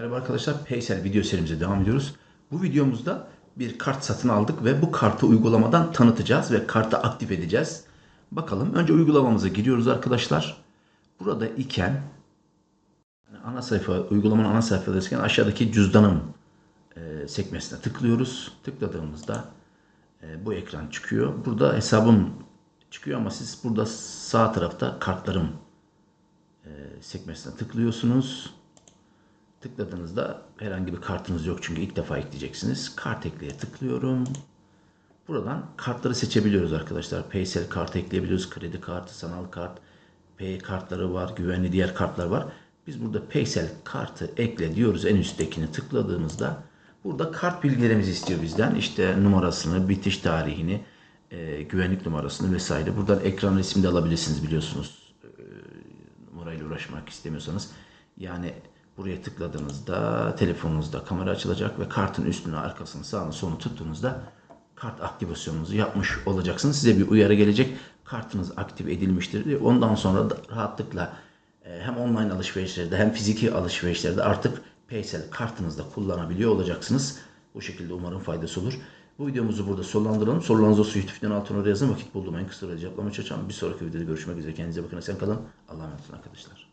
Merhaba arkadaşlar, Paysel video serimize devam ediyoruz. Bu videomuzda bir kart satın aldık ve bu kartı uygulamadan tanıtacağız ve kartı aktif edeceğiz. Bakalım, önce uygulamamıza giriyoruz arkadaşlar. Burada iken, ana sayfa, uygulamanın ana sayfadayken aşağıdaki cüzdanım e, sekmesine tıklıyoruz. Tıkladığımızda e, bu ekran çıkıyor. Burada hesabım çıkıyor ama siz burada sağ tarafta kartlarım e, sekmesine tıklıyorsunuz. Tıkladığınızda herhangi bir kartınız yok çünkü ilk defa ekleyeceksiniz. Kart ekleye tıklıyorum. Buradan kartları seçebiliyoruz arkadaşlar. Paysel kart ekleyebiliyoruz. Kredi kartı, sanal kart, Pay kartları var, güvenli diğer kartlar var. Biz burada Paysel kartı ekle diyoruz. En üsttekini tıkladığımızda burada kart bilgilerimizi istiyor bizden. İşte numarasını, bitiş tarihini, e, güvenlik numarasını vesaire. Buradan ekran resmi de alabilirsiniz biliyorsunuz numarayla uğraşmak istemiyorsanız yani buraya tıkladığınızda telefonunuzda kamera açılacak ve kartın üstünü arkasını sağını solunu tuttuğunuzda kart aktivasyonunuzu yapmış olacaksınız. Size bir uyarı gelecek. Kartınız aktif edilmiştir. Ondan sonra da rahatlıkla e, hem online alışverişlerde hem fiziki alışverişlerde artık Paysel kartınızda kullanabiliyor olacaksınız. Bu şekilde umarım faydası olur. Bu videomuzu burada sonlandıralım. Sorularınız olsa YouTube'dan altına oraya yazın. Vakit bulduğum en kısa sürede cevaplamaya çalışacağım. Bir sonraki videoda görüşmek üzere. Kendinize bakın. Sen kalın. Allah'a emanet olun arkadaşlar.